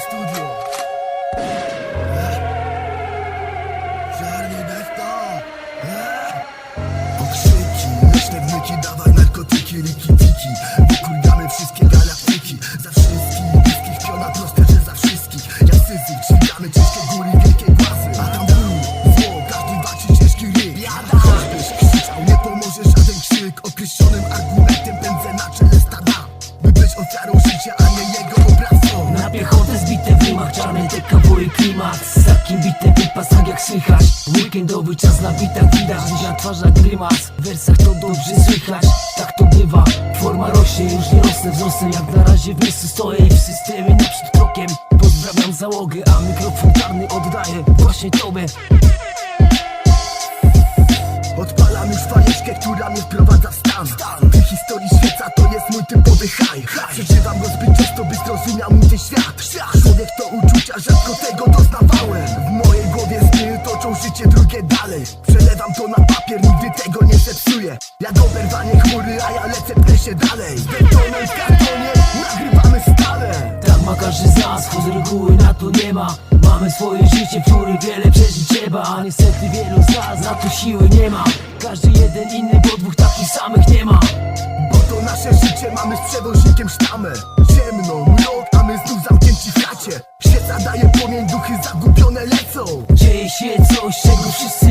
studio. Czarny Besto. Okrzyki, leśne wnyki, dawaj narkotyki, riki tiki Wykurwiamy wszystkie galaktyki. Za wszystkich, bliskich, piona proste, że za wszystkich. Ja syzyf, dźwigamy ciężkie góry, wielkie głasy. A tam ból, zło, każdy walczy ciężki ryk Jada, choćbyś krzyczał, nie pomoże żaden krzyk. Określonym argumentem pędzę na czele klimaks Z takim bitem wypas tak jak słychać. Weekendowy czas na bitach widać Dziś na twarzach grymas, w wersach to dobrze słychać. Tak to bywa, forma rośnie, już nie rosnę wzrostem. Jak na razie w miejscu stoję i w systemie naprzód krokiem. Pozdrawiam załogę, a mikrofon karny oddaję właśnie tobie. Odpalam już fajeczkę, która mnie wprowadza w stan. Stan. Tej historii świeca to jest mój typowy haj Przeżywam go zbyt często, by zrozumiał mój ten świat. Człowiek to uczucia, rzadko tego doznawałem Przelewam to na papier, nigdy tego nie zepsuję. Jak oberwanie chmury, a ja lecę plesie dalej. Z betonem w kartonie nagrywamy stale. Tak ma każdy z nas, choć reguły na to nie ma. Mamy swoje życie, w którym wiele przeżyć trzeba A niestety wielu z nas na to siły nie ma. Każdy jeden inny, bo dwóch takich samych nie ma. Bo to nasze życie mamy z przewoźnikiem sztamę. Ciemno, mrok, a my znów zamknięci w chacie. Świeca daje płomień, duchy zagubione lecą. Dzieje się coś, czego wszyscy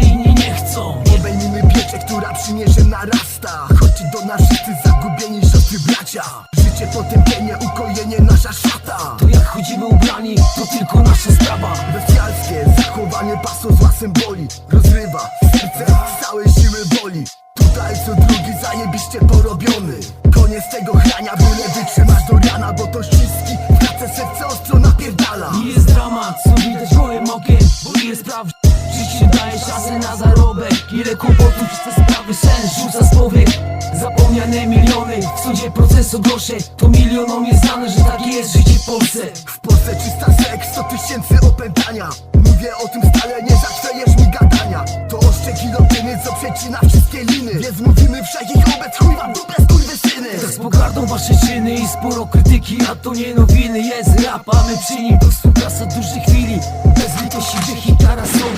przymierze narasta. Chodźcie do nas wszyscy zagubieni siostry bracia. Życie potępienie, ukojenie nasza szata. To jak chodzimy ubrani, to tylko nasza sprawa. Bestialskie zachowanie pasu zła symboli Rozrywa serce z całej siły boli. Tutaj co drugi zajebiście porobiony. Koniec tego chrania, byle wytrzymasz do rana Bo to ściski, klatce serce ostro napierdala. I jest dramat, co widać gołym okiem Bo ile spraw Życie daje szansę na zarobek. Ile kłopotów te sprawy sens? Rzuca z powiek Zapomniane miliony, w sądzie procesu grosze. To milionom jest znane, że takie jest życie w Polsce. W Polsce czysta seks, 100 tysięcy opętania. Mówię o tym stale, nie zakwejesz mi gadania. To oszcze gilotyny, co przecina wszystkie liny. Więc mówimy wszelkich obec, chuj wam dupę skurwysyny. Tak z pogardą wasze czyny i sporo krytyki A to nie nowiny, jest rap, a my przy nim. To współpraca dużej chwili. Bez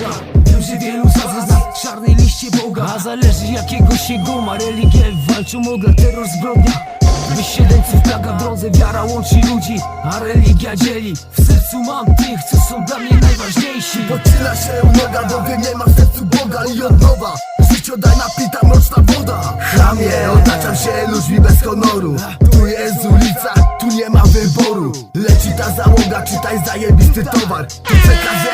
Wiem, że wielu was zna czarnej liście Boga. A zależy jakiego się go ma Religie walczą o dla terror zbrodnia. Wysiedleńców plaga w drodze, wiara łączy ludzi. A religia dzieli. W sercu mam tych, co są dla mnie najważniejsi. Podcina się noga, wie nie ma w sercu Boga I od nowa, życiodajna pita mroczna woda. Chamie, otaczam się ludźmi bez honoru. Tu jest ulica, tu nie ma wyboru. Leci ta załoga, czytaj zajebisty towar. Tu przekazę